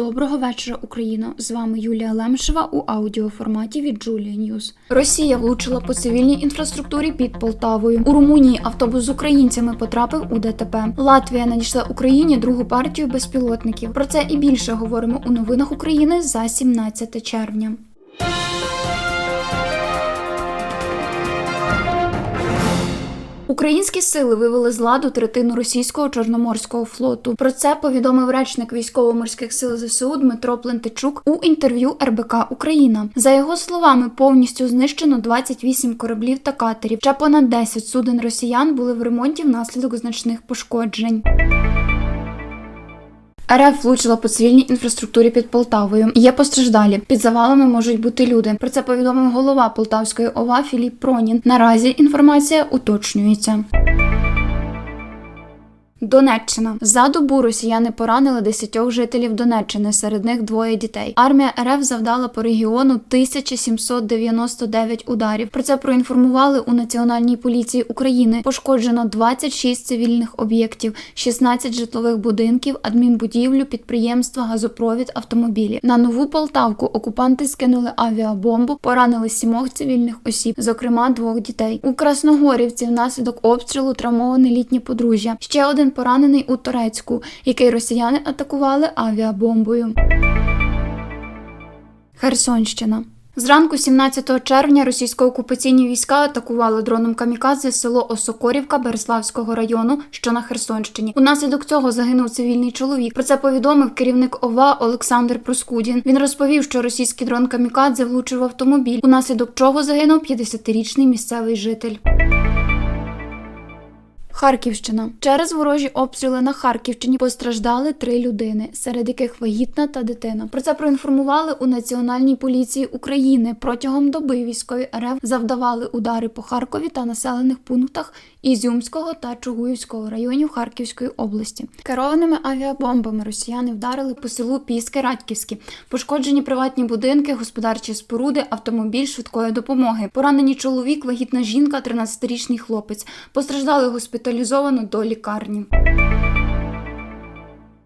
Доброго вечора, Україно! З вами Юлія Лемшева у аудіоформаті від Julia News. Росія влучила по цивільній інфраструктурі під Полтавою. У Румунії автобус з українцями потрапив у ДТП. Латвія надійшла Україні другу партію безпілотників. Про це і більше говоримо у новинах України за 17 червня. Українські сили вивели з ладу третину російського чорноморського флоту. Про це повідомив речник військово-морських сил ЗСУ Дмитро Плентичук у інтерв'ю РБК Україна. За його словами, повністю знищено 28 кораблів та катерів. Ще понад 10 суден росіян були в ремонті внаслідок значних пошкоджень. РФ влучила по цивільній інфраструктурі під Полтавою. Є постраждалі. Під завалами можуть бути люди. Про це повідомив голова Полтавської ОВА Філіп Пронін. Наразі інформація уточнюється. Донеччина за добу росіяни поранили 10 жителів Донеччини, серед них двоє дітей. Армія РФ завдала по регіону 1799 ударів. Про це проінформували у Національній поліції України. Пошкоджено 26 цивільних об'єктів, 16 житлових будинків, адмінбудівлю, підприємства, газопровід, автомобілі. На нову Полтавку окупанти скинули авіабомбу, поранили сімох цивільних осіб, зокрема двох дітей. У Красногорівці внаслідок обстрілу травмоване літнє подружжя. Ще один поранений у Турецьку, який росіяни атакували авіабомбою. Херсонщина. Зранку 17 червня російсько-окупаційні війська атакували дроном камікадзе село Осокорівка Береславського району, що на Херсонщині. Унаслідок цього загинув цивільний чоловік. Про це повідомив керівник ОВА Олександр Проскудін. Він розповів, що російський дрон камікадзе влучив в автомобіль, унаслідок чого загинув 50-річний місцевий житель. Харківщина через ворожі обстріли на Харківщині постраждали три людини, серед яких вагітна та дитина. Про це проінформували у Національній поліції України. Протягом доби військові РФ завдавали удари по Харкові та населених пунктах Ізюмського та Чугуївського районів Харківської області. Керованими авіабомбами росіяни вдарили по селу Піски Радьківське. Пошкоджені приватні будинки, господарчі споруди, автомобіль швидкої допомоги. Поранені чоловік, вагітна жінка, 13-річний хлопець. Постраждали госпіталізовано до лікарні.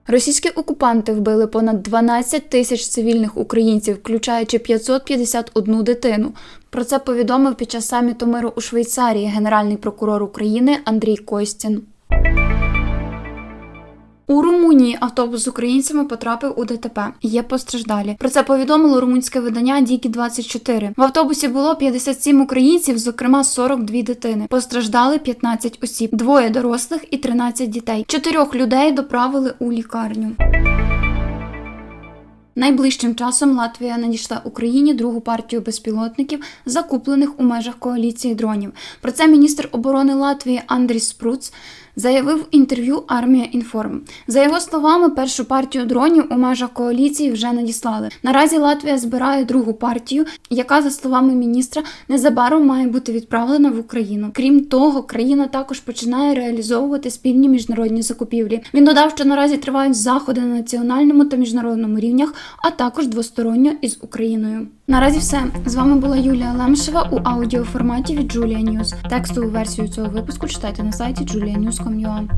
Російські окупанти вбили понад 12 тисяч цивільних українців, включаючи 551 дитину. Про це повідомив під час саміту миру у Швейцарії генеральний прокурор України Андрій Костін. Румунії автобус з українцями потрапив у ДТП. Є постраждалі. Про це повідомило румунське видання Дікі 24 В автобусі було 57 українців, зокрема 42 дитини. Постраждали 15 осіб, двоє дорослих і 13 дітей. Чотирьох людей доправили у лікарню. Найближчим часом Латвія надійшла Україні другу партію безпілотників, закуплених у межах коаліції дронів. Про це міністр оборони Латвії Андрій Спруц заявив в інтерв'ю Армія Інформ. За його словами, першу партію дронів у межах коаліції вже надіслали. Наразі Латвія збирає другу партію, яка, за словами міністра, незабаром має бути відправлена в Україну. Крім того, країна також починає реалізовувати спільні міжнародні закупівлі. Він додав, що наразі тривають заходи на національному та міжнародному рівнях, а також двосторонньо із Україною. Наразі все з вами була Юлія Лемшева у аудіоформаті від Julia News. Текстову версію цього випуску читайте на сайті julianews.com.ua.